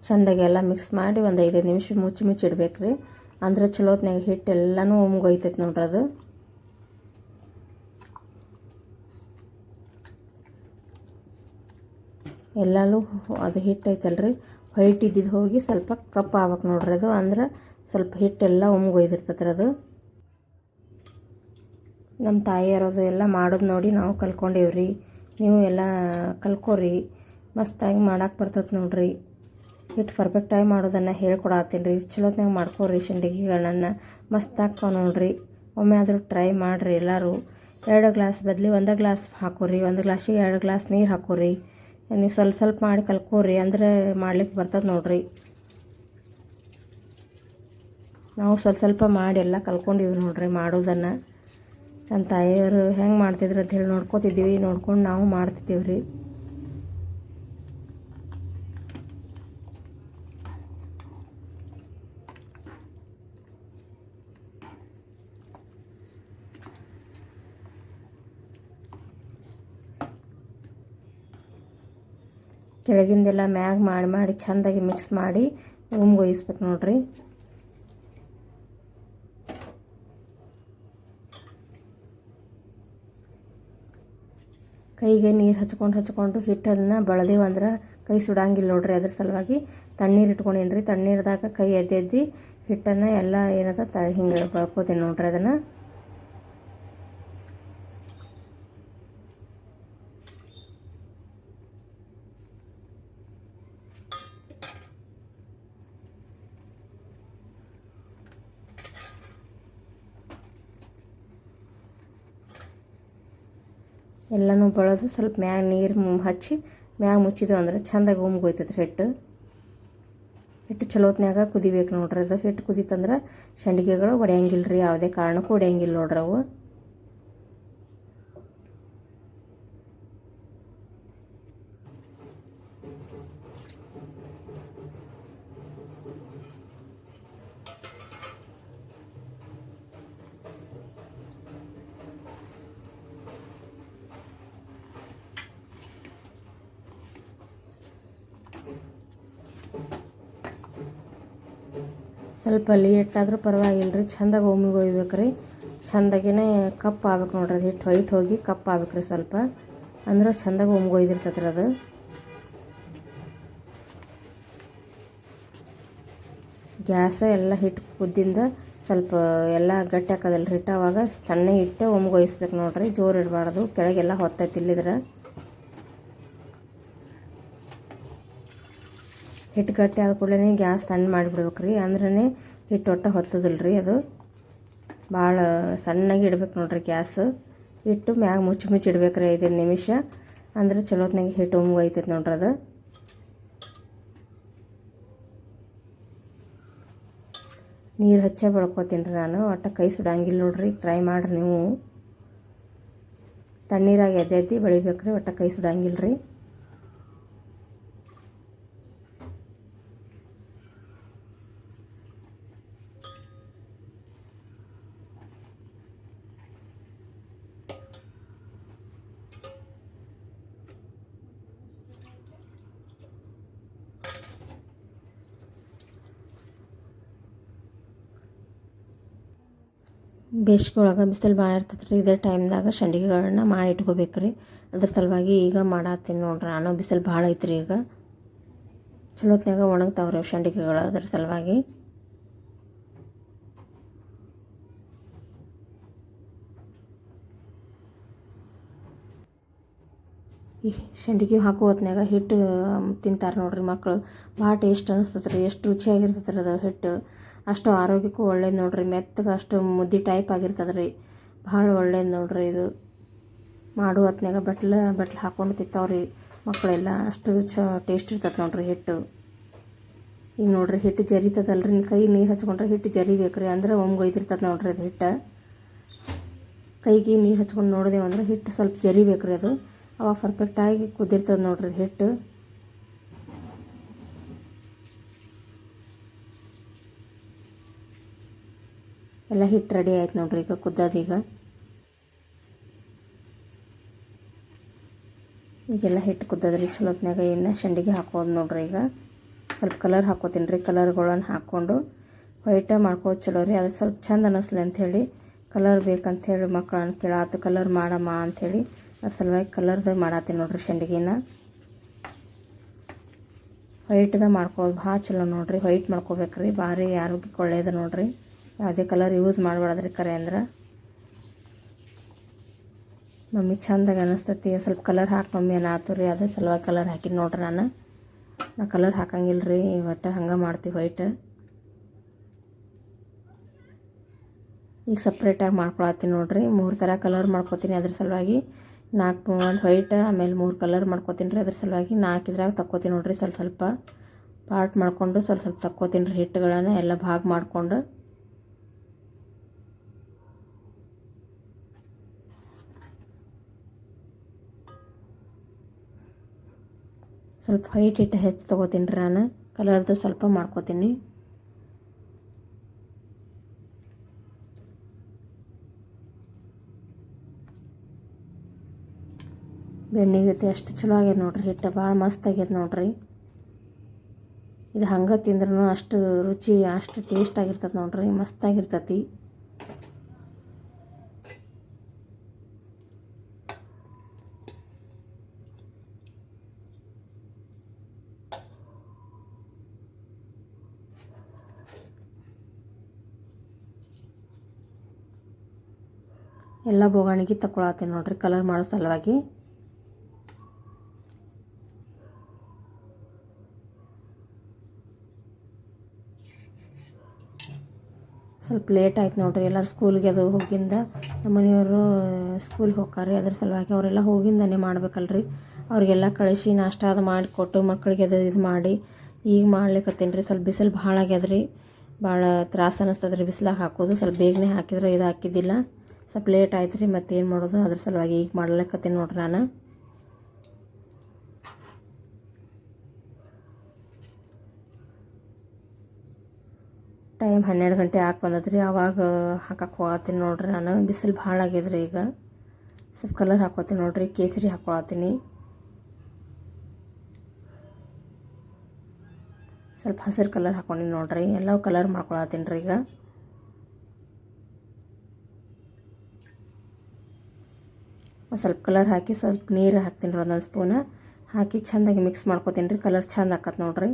Speaker 1: ಚೆಂದಾಗಿ ಎಲ್ಲ ಮಿಕ್ಸ್ ಮಾಡಿ ಒಂದು ಐದೈದು ನಿಮಿಷ ಮುಚ್ಚಿ ಮುಚ್ಚಿ ಇಡ್ಬೇಕು ರೀ. ಅಂದ್ರೆ ಚಲೋತ್ನಾಗ ಹಿಟ್ಟು ಎಲ್ಲನೂ ಉಮ್ಗೋಯ್ತೈತೆ ನೋಡ್ರಿ ಅದು. ಎಲ್ಲಾನು ಅದು ಹಿಟ್ಟು ಐತಲ್ರಿ. ವೈಟ್ ಇದ್ದಿದ್ದು ಹೋಗಿ ಸ್ವಲ್ಪ ಕಪ್ಪ ಆಗ್ಬೇಕು ನೋಡ್ರಿ ಅದು. ಅಂದ್ರೆ ಸ್ವಲ್ಪ ಹಿಟ್ಟೆಲ್ಲ ಒಮ್ಗೊಯ್ದಿರ್ತೈತೆ ಅದು. ನಮ್ಮ ತಾಯಿಯರೋದು ಎಲ್ಲ ಮಾಡೋದು ನೋಡಿ ನಾವು ಕಲ್ತ್ಕೊಂಡೇವ್ರಿ ನೀವು ಎಲ್ಲ ಕಲ್ಕೋರಿ. ಮಸ್ತಾಗಿ ಮಾಡಕ್ಕೆ ಬರ್ತೈತೆ ನೋಡ್ರಿ. ಹಿಟ್ಟು ಪರ್ಫೆಕ್ಟಾಗಿ ಮಾಡೋದನ್ನು ಹೇಳ್ಕೊಡತ್ತೀನಿ ರೀ. ಚಲೋತ್ನಾಗ ಮಾಡ್ಕೊರಿ ಶಂಡಿಗೆಗಳನ್ನು. ಮಸ್ತ್ ಹಾಕೋ ನೋಡ್ರಿ. ಒಮ್ಮೆ ಆದರೂ ಟ್ರೈ ಮಾಡಿರಿ ಎಲ್ಲರೂ. ಎರಡು ಗ್ಲಾಸ್ ಬದಲಿ ಒಂದು ಗ್ಲಾಸ್ ಹಾಕೋರಿ. ಒಂದು ಗ್ಲಾಸಿಗೆ ಎರಡು ಗ್ಲಾಸ್ ನೀರು ಹಾಕೋರಿ. ನೀವು ಸ್ವಲ್ಪ ಸ್ವಲ್ಪ ಮಾಡಿ ಕಲ್ಕೋರಿ. ಅಂದ್ರೆ ಮಾಡ್ಲಿಕ್ಕೆ ಬರ್ತದೆ ನೋಡಿರಿ. ನಾವು ಸ್ವಲ್ಪ ಸ್ವಲ್ಪ ಮಾಡಿ ಎಲ್ಲ ಕಲ್ಕೊಂಡಿವಿ ನೋಡಿರಿ ಮಾಡೋದನ್ನು. ನನ್ನ ತಾಯಿಯವರು ಹೆಂಗೆ ಮಾಡ್ತಿದ್ರು ಅಂತ ಹೇಳಿ ನೋಡ್ಕೋತಿದ್ದೀವಿ. ನೋಡ್ಕೊಂಡು ನಾವು ಮಾಡ್ತಿದ್ದೀವಿ ರೀ ಕೆಳಗಿಂದೆಲ್ಲ ಮ್ಯಾಗ ಮಾಡಿ ಮಾಡಿ, ಚೆಂದಾಗಿ ಮಿಕ್ಸ್ ಮಾಡಿ ಉಮ್ಗೊಯಿಸ್ಬೇಕು ನೋಡ್ರಿ. ಕೈಗೆ ನೀರು ಹಚ್ಕೊಂಡು ಹಚ್ಕೊಂಡು ಹಿಟ್ಟನ್ನು ಬಳದೇವು ಅಂದ್ರೆ ಕೈ ಸುಡಂಗಿಲ್ಲ ನೋಡ್ರಿ ಅದ್ರ ಸಲುವಾಗಿ. ತಣ್ಣೀರು ಇಟ್ಕೊಂಡೇನ್ರಿ, ತಣ್ಣೀರ್ದಾಗ ಕೈ ಎದ್ದೆದ್ದಿ ಹಿಟ್ಟನ್ನು ಎಲ್ಲ ಏನದ ತ ಹಿಂಗೆ ಬಳ್ಕೋತೀನಿ ನೋಡ್ರಿ ಅದನ್ನು. ಎಲ್ಲನೂ ಬಳದು ಸ್ವಲ್ಪ ಮ್ಯಾಗ ನೀರು ಹಚ್ಚಿ ಮ್ಯಾಗ ಮುಚ್ಚಿದ್ವು ಅಂದ್ರೆ ಚಂದಾಗಿ ಉಮ್ಗೋಯ್ತದ್ರಿ ಹಿಟ್ಟು. ಹಿಟ್ಟು ಚಲೋತ್ನ್ಯಾಗ ಕುದಿಬೇಕು ನೋಡ್ರಿ ಅದು. ಹಿಟ್ಟು ಕುದೀತಂದ್ರೆ ಸಂಡಿಗೆಗಳು ಒಡೆಯಂಗಿಲ್ಲ ರೀ ಯಾವುದೇ ಕಾರಣಕ್ಕೂ ಒಡೆಯಂಗಿಲ್ಲ ನೋಡ್ರಿ ಅವು. ಸ್ವಲ್ಪ ಲೇಟ್ ಆದರೂ ಪರವಾಗಿಲ್ಲ ರೀ ಚಂದಾಗಿ ಒಮ್ಮಿಗೆ ಒಯ್ಬೇಕು ರೀ ಚಂದಾಗಿನೇ ಕಪ್ಪು ಆಗ್ಬೇಕು ನೋಡ್ರಿ ಅದು ಹಿಟ್ಟು ವೈಟ್ ಹೋಗಿ ಕಪ್ ಆಗ್ಬೇಕು ರೀ ಸ್ವಲ್ಪ. ಅಂದ್ರೆ ಚಂದಾಗಿ ಒಮ್ಗೆ ಒಯ್ದಿರ್ತೈತೆ ರೀ ಅದು. ಗ್ಯಾಸ ಎಲ್ಲ ಹಿಟ್ಟು ಕುದ್ದಿಂದ ಸ್ವಲ್ಪ ಎಲ್ಲ ಗಟ್ಟಿ ಹಾಕೋದಲ್ಲ ಹಿಟ್ಟು ಅವಾಗ ಸಣ್ಣ ಹಿಟ್ಟು ಒಮ್ಗೆ ಒಯ್ಸ್ಬೇಕು ನೋಡ್ರಿ. ಜೋರು ಇಡಬಾರ್ದು. ಕೆಳಗೆಲ್ಲ ಹೊತ್ತೈತಿ ಇಲ್ಲಿದ್ರೆ. ಹಿಟ್ಟು ಗಟ್ಟಿ ಆದ ಕೂಡಲೇ ಗ್ಯಾಸ್ ಸಣ್ಣ ಮಾಡಿಬಿಡ್ಬೇಕು ರೀ ಅಂದ್ರೇ ಹಿಟ್ಟು ಒಟ್ಟು ಹೊತ್ತದಿಲ್ಲ ರೀ ಅದು. ಭಾಳ ಸಣ್ಣಗೆ ಇಡ್ಬೇಕು ನೋಡ್ರಿ ಗ್ಯಾಸ್. ಹಿಟ್ಟು ಮ್ಯಾಗ ಮುಚ್ಚಿ ಮುಚ್ಚಿ ಇಡ್ಬೇಕು ರೀ ಐದೈದು ನಿಮಿಷ. ಅಂದ್ರೆ ಚಲೋತ್ನಾಗ ಹಿಟ್ಟು ಒಮ್ಗೆ ಒಯ್ತೈತೆ ನೋಡ್ರಿ ಅದು. ನೀರು ಹಚ್ಚೇ ಬೆಳ್ಕೊತೀನಿ ರೀ ನಾನು. ಒಟ್ಟು ಕೈ ಸುಡಂಗಿಲ್ಲ ನೋಡ್ರಿ. ಟ್ರೈ ಮಾಡಿರಿ ನೀವು. ತಣ್ಣೀರಾಗಿ ಎದ್ದೆದ್ದು ಬೆಳಿಬೇಕು ರೀ ಒಟ್ಟು ಕೈ ಸುಡಂಗಿಲ್ಲ ರೀ ಬೇಸಿಗೆ ಬಿಸಿಲು ಭಾಳ ಇರ್ತೈತೆ ರೀ ಇದೇ ಟೈಮ್ದಾಗ ಸಂಡಿಗೆಗಳನ್ನ ಮಾಡಿ ಇಟ್ಕೋಬೇಕು ರೀ ಅದ್ರ ಸಲುವಾಗಿ ಈಗ ಮಾಡತ್ತೀನಿ ನೋಡ್ರಿ, ನಾನು ಬಿಸಿಲು ಭಾಳ ಐತ್ರಿ ಈಗ. ಚಲೋತ್ನಾಗ ಒಣಗ್ತಾವ್ರಿ ಸಂಡಿಗೆಗಳು ಅದ್ರ ಸಲುವಾಗಿ. ಈ ಸಂಡಿಗೆ ಹಾಕೋ ಹೊತ್ನ್ಯಾಗ ಹಿಟ್ಟು ತಿಂತಾರೆ ನೋಡ್ರಿ ಮಕ್ಕಳು ಭಾಳ ಟೇಸ್ಟ್ ಅನಿಸ್ತತ್ರಿ, ಎಷ್ಟು ರುಚಿಯಾಗಿರ್ತೈತೆ ಅದು ಹಿಟ್ಟು. ಅಷ್ಟು ಆರೋಗ್ಯಕ್ಕೂ ಒಳ್ಳೇದು ನೋಡ್ರಿ. ಮೆತ್ತಗೆ ಅಷ್ಟು ಮುದ್ದೆ ಟೈಪ್ ಆಗಿರ್ತದೆ ರೀ ಭಾಳ ಒಳ್ಳೇದು ನೋಡ್ರಿ ಇದು. ಮಾಡೋ ಹೊತ್ನ್ಯಾಗ ಬಟ್ಲ, ಬಟ್ಲು ಹಾಕ್ಕೊಂಡು ತಿಂತಾವ್ರಿ. ಮಕ್ಕಳೆಲ್ಲ ಅಷ್ಟು ಚ ಟೇಸ್ಟ್ ಇರ್ತದೆ ನೋಡ್ರಿ ಹಿಟ್ಟು. ಈಗ ನೋಡ್ರಿ ಹಿಟ್ಟು ಜರಿತದಲ್ರಿ. ಕೈ ನೀರು ಹಚ್ಕೊಂಡ್ರೆ ಹಿಟ್ಟು ಜರಿಬೇಕು ರೀ ಅಂದ್ರೆ ಒಮ್ಗೊಯ್ತಿರ್ತದೆ ನೋಡ್ರಿ ಅದು ಹಿಟ್ಟು. ಕೈಗೆ ನೀರು ಹಚ್ಕೊಂಡು ನೋಡಿದೆವು ಅಂದ್ರೆ ಹಿಟ್ಟು ಸ್ವಲ್ಪ ಜರಿಬೇಕು ರೀ ಅದು. ಅವಾಗ ಪರ್ಫೆಕ್ಟಾಗಿ ಕುದಿರ್ತದೆ ನೋಡ್ರಿ ಹಿಟ್ಟು. ಎಲ್ಲ ಹಿಟ್ಟು ರೆಡಿ ಆಯ್ತು ನೋಡ್ರಿ ಈಗ ಕುದ್ದೋದೀಗ ಈಗೆಲ್ಲ ಹಿಟ್ಟು ಕುದ್ದದ್ರಿ ಚಲೋತ್ನಾಗ ಇನ್ನು ಸಂಡಿಗೆ ಹಾಕೋದು ನೋಡ್ರಿ ಈಗ. ಸ್ವಲ್ಪ ಕಲರ್ ಹಾಕೋತೀನಿ ರೀ ಕಲರ್ಗಳನ್ನು ಹಾಕ್ಕೊಂಡು ವೈಟ ಮಾಡ್ಕೋದು ಚಲೋ ರೀ ಅದು ಸ್ವಲ್ಪ ಚಂದ ಅನ್ನಿಸ್ಲಿ ಅಂಥೇಳಿ ಕಲರ್ ಬೇಕಂಥೇಳಿ ಮಕ್ಕಳನ್ನ ಕೇಳಾತು ಕಲರ್ ಮಾಡಮ್ಮ ಅಂಥೇಳಿ ಅದ್ರ ಸಲುವಾಗಿ ಕಲರ್ದಾಗ ಮಾಡತ್ತೀನಿ ನೋಡ್ರಿ ಸಂಡಿಗೆನ ವೈಟ್ದಾಗ ಮಾಡ್ಕೋದು ಭಾಳ ಚಲೋ ನೋಡ್ರಿ ವೈಟ್ ಮಾಡ್ಕೋಬೇಕ್ರಿ, ಭಾರಿ ಆರೋಗ್ಯಕ್ಕೆ ಒಳ್ಳೇದು ನೋಡ್ರಿ. ಯಾವುದೇ ಕಲರ್ ಯೂಸ್ ಮಾಡಬಾರ್ದ್ರಿ ಕರೆ ಅಂದ್ರೆ. ಮಮ್ಮಿ ಚಂದಾಗ ಅನಿಸ್ತತಿ, ಸ್ವಲ್ಪ ಕಲರ್ ಹಾಕಿ ಮಮ್ಮಿ ಅನ್ನಾತು ರೀ? ಅದೇ ಸಲುವಾಗಿ ಕಲರ್ ಹಾಕಿ ನೋಡ್ರಿ ನಾನು. ನಾ ಕಲರ್ ಹಾಕಂಗಿಲ್ಲ ರೀ ಒಟ್ಟು ಹಂಗೆ ಮಾಡ್ತೀವಿ ವೈಟ್ ಈಗ ಸಪ್ರೇಟಾಗಿ ಮಾಡ್ಕೊಳತ್ತೀನಿ ನೋಡ್ರಿ. ಮೂರು ಥರ ಕಲರ್ ಮಾಡ್ಕೊತೀನಿ ಅದ್ರ ಸಲುವಾಗಿ. ನಾಲ್ಕು ಒಂದು ವೈಟ್ ಆಮೇಲೆ ಮೂರು ಕಲರ್ ಮಾಡ್ಕೊತೀನಿ ರೀ ಅದ್ರ ಸಲುವಾಗಿ. ನಾಲ್ಕು ಇದ್ರಾಗ ತಕ್ಕೋತೀನಿ ನೋಡ್ರಿ ಸ್ವಲ್ಪ ಸ್ವಲ್ಪ. ಪಾರ್ಟ್ ಮಾಡಿಕೊಂಡು ಸ್ವಲ್ಪ ಸ್ವಲ್ಪ ತಕ್ಕೋತೀನಿ ರೀ ಹಿಟ್ಟುಗಳನ್ನು, ಎಲ್ಲ ಭಾಗ ಮಾಡಿಕೊಂಡು. ಸ್ವಲ್ಪ ವೈಟ್ ಇಟ್ಟು ಹೆಚ್ಚು ತೊಗೋತೀನಿ ರೀ ನಾನು. ಕಲರ್ದು ಸ್ವಲ್ಪ ಮಾಡ್ಕೋತೀನಿ. ಬೆಣ್ಣಿಗತಿ ಅಷ್ಟು ಚಲೋ ಆಗ್ಯದ ನೋಡ್ರಿ ಹಿಟ್ಟು. ಭಾಳ ಮಸ್ತ್ ಆಗ್ಯದ ನೋಡ್ರಿ. ಇದು ಹಂಗೆ ತಿಂದ್ರೂ ಅಷ್ಟು ರುಚಿ, ಅಷ್ಟು ಟೇಸ್ಟ್ ಆಗಿರ್ತದೆ ನೋಡ್ರಿ. ಮಸ್ತಾಗಿರ್ತತಿ ಎಲ್ಲ ಬೋಗಾಣಿಗೆ ತಗೊಳತ್ತೀನಿ ನೋಡ್ರಿ ಕಲರ್ ಮಾಡೋ ಸಲುವಾಗಿ. ಸ್ವಲ್ಪ ಲೇಟ್ ಆಯ್ತು ನೋಡ್ರಿ, ಎಲ್ಲರೂ ಸ್ಕೂಲ್ಗೆ ಅದು ಹೋಗಿಂದ. ನಮ್ಮ ಮನೆಯವರು ಸ್ಕೂಲ್ಗೆ ಹೋಗ್ತಾರೆ ಅದ್ರ ಸಲುವಾಗಿ ಅವರೆಲ್ಲ ಹೋಗಿಂದನೇ ಮಾಡ್ಬೇಕಲ್ರಿ. ಅವರಿಗೆಲ್ಲ ಕಳಿಸಿ ನಾಷ್ಟ ಅದು ಮಾಡಿಕೊಟ್ಟು ಮಕ್ಕಳಿಗೆ ಅದು ಇದು ಮಾಡಿ, ಈಗ ಮಾಡ್ಲಿಕ್ಕತ್ತೀನಿ ರೀ ಸ್ವಲ್ಪ ಬಿಸಿಲು ಭಾಳ ಆಗ್ಯದ್ರಿ, ಭಾಳ ತ್ರಾಸ ಅನ್ನಿಸ್ತದ್ರಿ ಬಿಸಿಲಾಗ ಹಾಕೋದು. ಸ್ವಲ್ಪ ಬೇಗನೆ ಹಾಕಿದ್ರೆ ಇದು ಹಾಕಿದ್ದಿಲ್ಲ ಸ್ವಲ್ಪ ಲೇಟ್ ಆಯ್ತು ರೀ ಮತ್ತೇನು ಮಾಡೋದು? ಅದ್ರ ಸಲುವಾಗಿ ಈಗ ಮಾಡ್ಲಿಕ್ಕತ್ತೀನಿ ನೋಡ್ರಿ ನಾನು. ಟೈಮ್ ಹನ್ನೆರಡು ಗಂಟೆ ಹಾಕಿ ಬಂದದ್ರಿ ಆವಾಗ ಹಾಕಕ್ಕೆ ಹೋಗತ್ತೀನಿ ನೋಡ್ರಿ ನಾನು. ಬಿಸಿಲು ಭಾಳ ಆಗ್ಯದ್ರಿ ಈಗ. ಸ್ವಲ್ಪ ಕಲರ್ ಹಾಕೋತೀನಿ ನೋಡ್ರಿ, ಕೇಸರಿ ಹಾಕೊಳತ್ತೀನಿ. ಸ್ವಲ್ಪ ಹಸಿರು ಕಲರ್ ಹಾಕೊಂಡಿ ನೋಡ್ರಿ, ಎಲ್ಲವೂ ಕಲರ್ ಮಾಡ್ಕೊಳತ್ತೀನಿ ರೀ ಈಗ. ಸ್ವಲ್ಪ ಕಲರ್ ಹಾಕಿ ಸ್ವಲ್ಪ ನೀರು ಹಾಕ್ತೀನಿ ರೀ ಒಂದೊಂದು ಸ್ಪೂನ ಹಾಕಿ ಚೆಂದಾಗಿ ಮಿಕ್ಸ್ ಮಾಡ್ಕೋತೀನಿ ರೀ ಕಲರ್ ಚೆಂದ ಆಕತ್ ನೋಡ್ರಿ.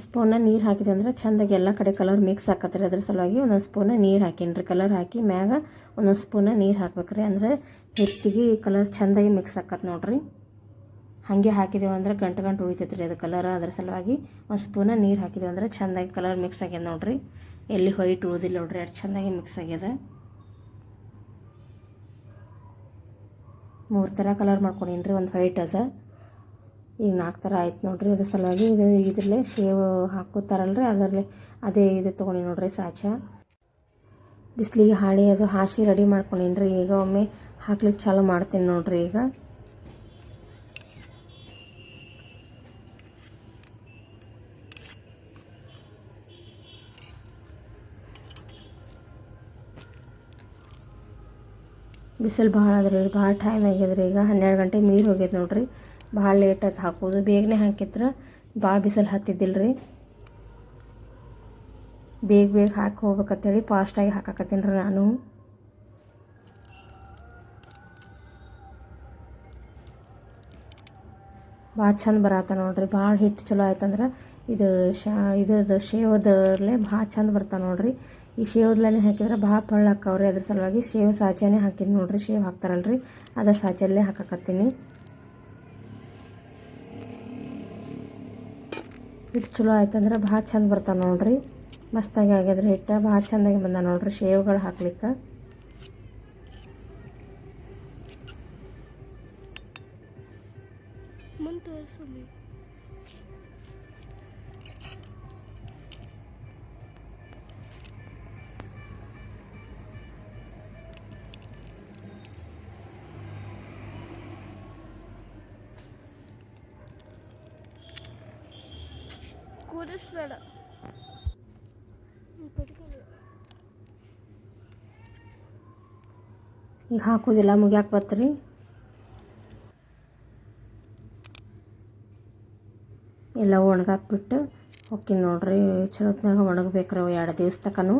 Speaker 1: ಸ್ಪೂನ ನೀರು ಹಾಕಿದೆ ಅಂದ್ರೆ ಚಂದಾಗಿ ಎಲ್ಲ ಕಡೆ ಕಲರ್ ಮಿಕ್ಸ್ ಆಕತ್ರಿ. ಅದ್ರ ಸಲುವಾಗಿ ಒಂದೊಂದು ಸ್ಪೂನ ನೀರು ಹಾಕೀನಿ ರೀ ಕಲರ್ ಹಾಕಿ ಮ್ಯಾಗ ಒಂದೊಂದು ಸ್ಪೂನ ನೀರು ಹಾಕ್ಬೇಕ್ರಿ ಅಂದ್ರೆ ಹೆಚ್ಚಿಗೆ ಕಲರ್ ಚಂದಾಗಿ ಮಿಕ್ಸ್ ಆಕತ್ ನೋಡ್ರಿ. ಹಾಗೆ ಹಾಕಿದೆವು ಅಂದ್ರೆ ಗಂಟು ಗಂಟು ಉಳಿತೈತೆ ರೀ ಅದು ಕಲರ್ ಅದ್ರ ಸಲುವಾಗಿ ಒಂದು ಸ್ಪೂನ ನೀರು ಹಾಕಿದೆವು ಅಂದ್ರೆ ಚಂದಾಗಿ ಕಲರ್ ಮಿಕ್ಸ್ ಆಗ್ಯದ ನೋಡ್ರಿ. ಎಲ್ಲಿ ವೈಟ್ ಉಳಿದಿಲ್ಲ ನೋಡ್ರಿ, ಅಷ್ಟು ಚಂದಾಗಿ ಮಿಕ್ಸ್ ಆಗ್ಯದ. ಮೂರು ಥರ ಕಲರ್ ಮಾಡ್ಕೊಂಡೀನಿ ರೀ ಒಂದು ವೈಟ್ ಅದ. ಈಗ ನಾಲ್ಕು ಥರ ಆಯ್ತು ನೋಡಿರಿ. ಅದ್ರ ಸಲುವಾಗಿ ಇದು ಇದರಲ್ಲೇ ಶೇವ್ ರೀ ಅದರಲ್ಲೇ ಅದೇ ಇದು ತೊಗೊಂಡಿ ನೋಡಿರಿ ಸಾಚ. ಬಿಸಿಲಿಗೆ ಹಾಳಿ ಅದು ಹಾಸಿ ರೆಡಿ ಮಾಡ್ಕೊಂಡೀನಿ ರೀ ಈಗ ಒಮ್ಮೆ ಹಾಕ್ಲಿಕ್ಕೆ ಚಾಲು ಮಾಡ್ತೀನಿ ನೋಡಿರಿ ಈಗ. ಬಿಸಿಲು ಭಾಳ ಅದ್ರಿ ಭಾಳ ಟೈಮ್ ಆಗ್ಯದ್ರಿ. ಈಗ ಹನ್ನೆರಡು ಗಂಟೆ ಮೀರಿ ಹೋಗ್ಯದ ನೋಡ್ರಿ. ಭಾಳ ಲೇಟ್ ಆಯ್ತು ಹಾಕೋದು. ಬೇಗನೆ ಹಾಕಿದ್ರೆ ಭಾಳ ಬಿಸಿಲು ಹತ್ತಿದ್ದಿಲ್ಲ ರೀ ಬೇಗ ಬೇಗ ಹಾಕಿ ಹೋಗ್ಬೇಕಂತೇಳಿ ಫಾಸ್ಟಾಗಿ ಹಾಕಕತ್ತೀನಿ ರೀ ನಾನು. ಭಾಳ ಚಂದ ಬರತ್ತ ನೋಡ್ರಿ. ಭಾಳ ಹಿಟ್ಟು ಚಲೋ ಆಯ್ತಂದ್ರೆ ಇದು ಶಾ ಇದು ಶೇವದಲ್ಲೇ ಭಾಳ ಚಂದ ಬರ್ತಾವೆ ನೋಡ್ರಿ. ಈ ಶೇವದಲ್ಲೇ ಹಾಕಿದ್ರೆ ಭಾಳ ಪಳ್ಳ ಅದ್ರ ಸಲುವಾಗಿ ಶೇವ್ ಸಾಚೆನೇ ಹಾಕಿನಿ ನೋಡ್ರಿ. ಶೇವ್ ಹಾಕ್ತಾರಲ್ರಿ. ಅದ ಸಾಚಲ್ಲೇ ಹಾಕಕತ್ತೀನಿ. ಹಿಟ್ಟು ಚಲೋ ಆಯ್ತಂದ್ರೆ ಭಾಳ ಚಂದ ಬರ್ತಾವೆ ನೋಡ್ರಿ. ಮಸ್ತಾಗಿ ಆಗ್ಯದ್ರಿ ಹಿಟ್ಟು. ಭಾಳ ಚಂದಾಗಿ ಬಂದ ನೋಡ್ರಿ ಶೇವ್ಗಳು ಹಾಕ್ಲಿಕ್ಕೆ.
Speaker 2: ಕೂಡಿಸ್ಬೇಡ
Speaker 1: ಈಗ ಹಾಕೋದಿಲ್ಲ ಮುಗ್ಯಾಕೆ ಬತ್ರಿ ಎಲ್ಲ ಒಣಗಾಕ್ಬಿಟ್ಟು ಓಕೆ ನೋಡ್ರಿ ಚಲೋತ್ನಾಗ ಒಣಗಬೇಕ್ರಿ ಅವು ಎರಡು ದಿವಸ ತಕನು.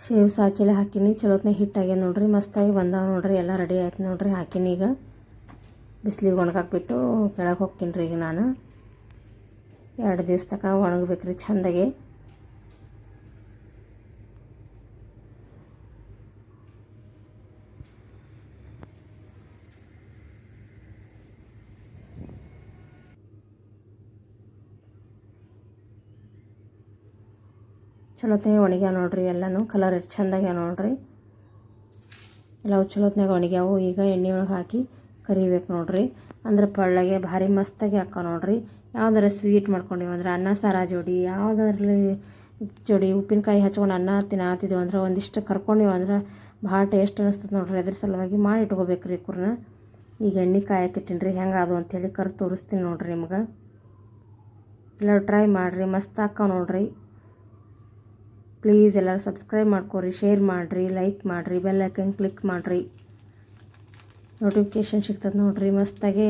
Speaker 1: ಶೇವ್ ಸಾಚಿಲೆ ಹಾಕಿನಿ ಚಲೋತ್ನಾಗ ಹಿಟ್ಟಾಗ್ಯದ ನೋಡ್ರಿ ಮಸ್ತಾಗಿ ಬಂದಾವ ನೋಡ್ರಿ ಎಲ್ಲ ರೆಡಿ ಆಯ್ತು ನೋಡ್ರಿ ಹಾಕಿನಿ ಈಗ. ಬಿಸಿಲಿಗೆ ಒಣಗಾಕ್ಬಿಟ್ಟು ಕೆಳಗೆ ಹೋಗ್ತೀನಿ ರೀ ಈಗ ನಾನು. ಎರಡು ದಿವಸ ತನಕ ಒಣಗಬೇಕ್ರಿ ಚೆಂದಾಗಿ. ಚಲೋತ್ನಾಗ ಒಣಗ್ಯಾವ ನೋಡ್ರಿ ಎಲ್ಲನೂ. ಕಲರ್ ಎಷ್ಟು ಚೆಂದಾಗ್ಯಾವ ನೋಡ್ರಿ. ಎಲ್ಲವು ಚಲೋತ್ನಾಗ ಒಣಗ್ಯಾವು. ಈಗ ಎಣ್ಣೆ ಒಳಗೆ ಹಾಕಿ ಕರಿಬೇಕು ನೋಡ್ರಿ. ಅಂದ್ರೆ ಪಳ್ಳಗೆ ಭಾರಿ ಮಸ್ತಾಗಿ ಹಾಕೋ ನೋಡ್ರಿ. ಯಾವ್ದಾರ ಸ್ವೀಟ್ ಮಾಡ್ಕೊಂಡಿವಿ ಅಂದ್ರೆ ಅನ್ನ, ಸಾರ ಜೋಡಿ ಯಾವುದಾದ್ರಲ್ಲಿ ಜೋಡಿ ಉಪ್ಪಿನಕಾಯಿ ಹಚ್ಕೊಂಡು ಅನ್ನ ತಿನ್ನಾತಿದ್ವು ಅಂದ್ರೆ ಒಂದಿಷ್ಟು ಕರ್ಕೊಂಡಿವಿ ಅಂದ್ರೆ ಭಾಳ ಟೇಸ್ಟ್ ಅನಿಸ್ತದೆ ನೋಡ್ರಿ. ಅದ್ರ ಸಲುವಾಗಿ ಮಾಡಿ ಇಟ್ಕೋಬೇಕು ರೀ ಕುರ್ನ ಈಗ ಎಣ್ಣೆ ಕಾಯಕ್ಕಿಟ್ಟಿನಿ ರೀ ಹೆಂಗೆ ಅದು ಅಂಥೇಳಿ ಕರ್ ತೋರಿಸ್ತೀನಿ ನೋಡ್ರಿ ನಿಮ್ಗೆ. ಎಲ್ಲ ಟ್ರೈ ಮಾಡಿರಿ. ಮಸ್ತ್ ಹಾಕೋ ನೋಡ್ರಿ. ಪ್ಲೀಸ್ ಎಲ್ಲರೂ ಸಬ್ಸ್ಕ್ರೈಬ್ ಮಾಡ್ಕೊರಿ ಶೇರ್ ಮಾಡಿರಿ ಲೈಕ್ ಮಾಡಿರಿ ಬೆಲ್ ಐಕನ್ ಕ್ಲಿಕ್ ಮಾಡಿರಿ. ನೋಟಿಫಿಕೇಷನ್ ಸಿಗ್ತದೆ ನೋಡಿರಿ. ಮಸ್ತಾಗಿ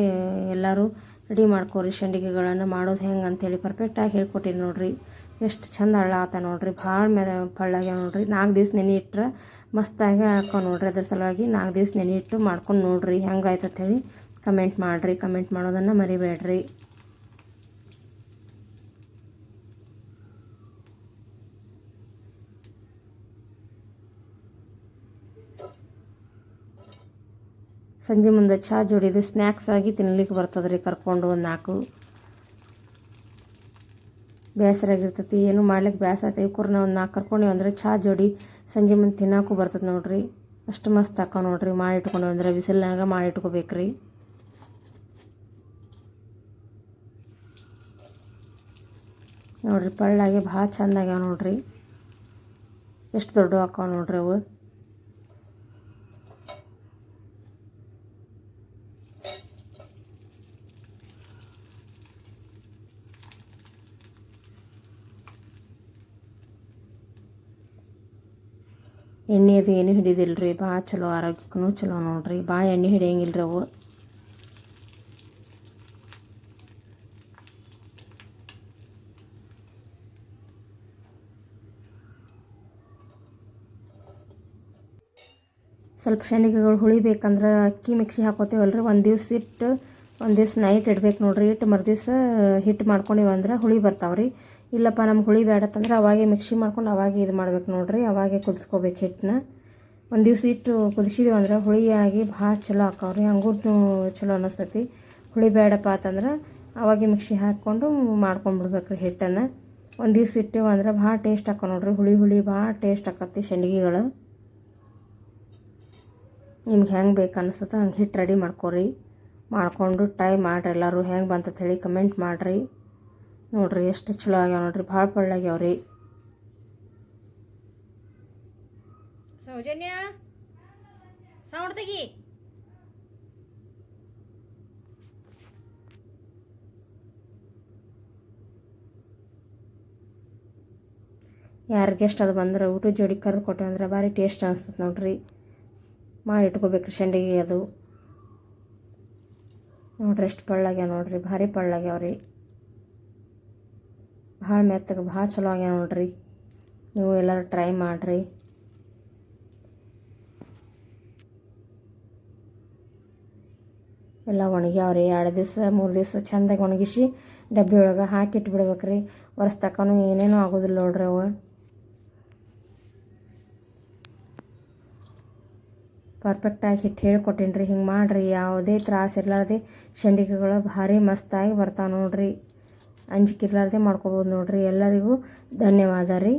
Speaker 1: ಎಲ್ಲರೂ ರೆಡಿ ಮಾಡ್ಕೋರಿ ಸಂಡಿಗೆಗಳನ್ನು ಮಾಡೋದು ಹೆಂಗೆ ಅಂತೇಳಿ ಪರ್ಫೆಕ್ಟಾಗಿ ಹೇಳ್ಕೊಟ್ಟಿನಿ ನೋಡಿರಿ. ಎಷ್ಟು ಚಂದ ಹಳ್ಳ ಆತ ನೋಡ್ರಿ. ಭಾಳ ಮೆ ಪಳ್ಳಾಗ್ಯಾವ ನೋಡಿರಿ. ನಾಲ್ಕು ದಿವ್ಸ ನೆನೆ ಇಟ್ರೆ ಮಸ್ತಾಗಿ ಹಾಕೋ ನೋಡ್ರಿ ಅದ್ರ ಸಲುವಾಗಿ ನಾಲ್ಕು ದಿವ್ಸ ನೆನೆ ಇಟ್ಟು ಮಾಡ್ಕೊಂಡು ನೋಡ್ರಿ. ಹೆಂಗಾಯ್ತು ಹೇಳಿ ಕಮೆಂಟ್ ಮಾಡಿರಿ. ಕಮೆಂಟ್ ಮಾಡೋದನ್ನು ಮರಿಬೇಡ್ರಿ. ಸಂಜೆ ಮುಂದೆ ಚಹಾ ಜೋಡಿದು ಸ್ನ್ಯಾಕ್ಸ್ ಆಗಿ ತಿನ್ನಲಿಕ್ಕೆ ಬರ್ತದೆ ರೀ ಕರ್ಕೊಂಡು ಒಂದು ನಾಲ್ಕು. ಬೇಸರಾಗಿರ್ತೈತಿ ಏನು ಮಾಡ್ಲಿಕ್ಕೆ ಬೇಸರ ಆಯ್ತು ಒಂದು ನಾಲ್ಕು ಕರ್ಕೊಂಡು ಅಂದ್ರೆ ಚಹಾ ಜೋಡಿ ಸಂಜೆ ಮುಂದೆ ತಿನ್ನೋಕ್ಕೂ ಬರ್ತದೆ ನೋಡ್ರಿ. ಅಷ್ಟು ಮಸ್ತ್ ಹಾಕೋ ನೋಡ್ರಿ ಮಾಡಿ ಅಂದರೆ ಅಂದ್ರೆ ಮಾಡಿಟ್ಕೋಬೇಕ್ರಿ. ನೋಡ್ರಿ ಪಳ್ಳಾಗೆ ಭಾಳ ಚಂದ ಆಗ್ಯಾವ ನೋಡ್ರಿ. ಎಷ್ಟು ದೊಡ್ಡ ಹಾಕೋ ನೋಡ್ರಿ ಅವು. ಎಣ್ಣೆ ಅದು ಏನು ಹಿಡಿದಿಲ್ಲ ರೀ ಭಾಳ ಚಲೋ ಆರೋಗ್ಯಕ್ಕೂ ಚಲೋ ನೋಡ್ರಿ ಭಾಳ ಎಣ್ಣೆ ಹಿಡಿಯಂಗಿಲ್ಲ ರೀ ಅವು. ಸ್ವಲ್ಪ ಶೇಂಡಿಗೆಗಳು ಹುಳಿಬೇಕಂದ್ರೆ ಅಕ್ಕಿ ಮಿಕ್ಸಿ ಹಾಕೋತೀವಲ್ರಿ, ಒಂದು ದಿವ್ಸ ಇಟ್ಟು ಒಂದು ದಿವ್ಸ ನೈಟ್ ಇಡ್ಬೇಕು ನೋಡ್ರಿ ಇಟ್ಟು ಮರುದಿವ್ಸ ಹಿಟ್ಟು ಮಾಡ್ಕೊಂಡಿವಂದ್ರೆ ಹುಳಿ ಬರ್ತಾವ್ರಿ. ಇಲ್ಲಪ್ಪ ನಮ್ಗೆ ಹುಳಿ ಬೇಡತ್ತಂದ್ರೆ ಅವಾಗೆ ಮಿಕ್ಸಿ ಮಾಡ್ಕೊಂಡು ಅವಾಗೆ ಇದು ಮಾಡ್ಬೇಕು ನೋಡ್ರಿ, ಅವಾಗೆ ಕುದಿಸ್ಕೋಬೇಕು ಹಿಟ್ಟನ್ನ. ಒಂದು ದಿವ್ಸ ಇಟ್ಟು ಕುದಿಸಿದೀವಿ ಅಂದ್ರೆ ಹುಳಿಯಾಗಿ ಭಾಳ ಚಲೋ ಹಾಕವ್ರಿ ಹಂಗೂ ಚಲೋ ಅನ್ನಿಸ್ತೈತಿ ಹುಳಿ ಬೇಡಪ್ಪ ಅಂತಂದ್ರೆ ಅವಾಗೆ ಮಿಕ್ಸಿ ಹಾಕ್ಕೊಂಡು ಮಾಡ್ಕೊಂಡ್ಬಿಡ್ಬೇಕು ರೀ ಹಿಟ್ಟನ್ನು. ಒಂದು ದಿವ್ಸ ಇಟ್ಟೇವು ಅಂದ್ರೆ ಭಾಳ ಟೇಸ್ಟ್ ಹಾಕೋ ನೋಡ್ರಿ, ಹುಳಿ ಹುಳಿ ಭಾಳ ಟೇಸ್ಟ್ ಹಾಕತ್ತಿ ಸಂಡಿಗೆಗಳು ನಿಮ್ಗೆ ಹೆಂಗೆ ಬೇಕು ಅನಿಸ್ತದೆ ಹಂಗೆ ಹಿಟ್ಟು ರೆಡಿ ಮಾಡ್ಕೊರಿ. ಮಾಡಿಕೊಂಡು ಟ್ರೈ ಮಾಡಿರಿ ಎಲ್ಲರೂ, ಹೆಂಗೆ ಬಂತಂತ ಹೇಳಿ ಕಮೆಂಟ್ ಮಾಡಿರಿ. ನೋಡ್ರಿ ಎಷ್ಟು ಚಲೋ ಆಗ್ಯಾವ ನೋಡ್ರಿ ಭಾಳ ಪಳ್ಳಾಗ್ಯಾವ ರೀ.
Speaker 2: ಸೌಜನ್ಯ ಸೌಂಡ್ ತೆಗಿ.
Speaker 1: ಯಾರು ಗೆಸ್ಟ್ ಅದು ಬಂದ್ರೆ ಊಟ ಜೋಡಿ ಕರೆದು ಕೊಟ್ಟೆ ಅಂದ್ರೆ ಭಾರಿ ಟೇಸ್ಟ್ ಅನಿಸ್ತದೆ ನೋಡ್ರಿ. ಮಾಡಿ ಇಟ್ಕೋಬೇಕ್ರಿ ಸಂಡಿಗೆ ಅದು. ನೋಡ್ರಿ ಎಷ್ಟು ಪಳ್ಳಾಗ್ಯಾವ ನೋಡ್ರಿ ಭಾರಿ ಪಳ್ಳಾಗ್ಯಾವ ರೀ. ಭಾಳ ಮೆತ್ತಗೆ, ಭಾಳ ಚಲೋ ಆಗ್ಯಾವ ನೋಡ್ರಿ. ನೀವು ಎಲ್ಲರೂ ಟ್ರೈ ಮಾಡಿರಿ. ಎಲ್ಲ ಒಣಗ್ಯಾವ್ರಿ. ಎರಡು ದಿವಸ, ಮೂರು ದಿವಸ ಚಂದಾಗಿ ಒಣಗಿಸಿ ಡಬ್ಬಿ ಒಳಗೆ ಹಾಕಿ ಇಟ್ಬಿಡ್ಬೇಕು ರೀ ವರ್ಷ ತಕ್ಕನೂ ಏನೇನೂ ಆಗೋದಿಲ್ಲ ನೋಡ್ರಿ ಅವು. ಪರ್ಫೆಕ್ಟಾಗಿ ಹಿಟ್ಟು ಹೇಳ್ಕೊಟ್ಟೀನಿ ಹಿಂಗೆ ಮಾಡಿರಿ. ಯಾವುದೇ ತ್ರಾಸ ಇರಲಾರ್ದೆ ಶಂಡಿಕೆಗಳು ಭಾರಿ ಮಸ್ತಾಗಿ ಬರ್ತಾವೆ ನೋಡ್ರಿ. ಅಂಜಿಕೆ ಇರಲಾರ್ದೆ ಮಾಡ್ಕೊಬೋದು ನೋಡ್ರಿ. ಎಲ್ಲರಿಗೂ ಧನ್ಯವಾದ ರೀ.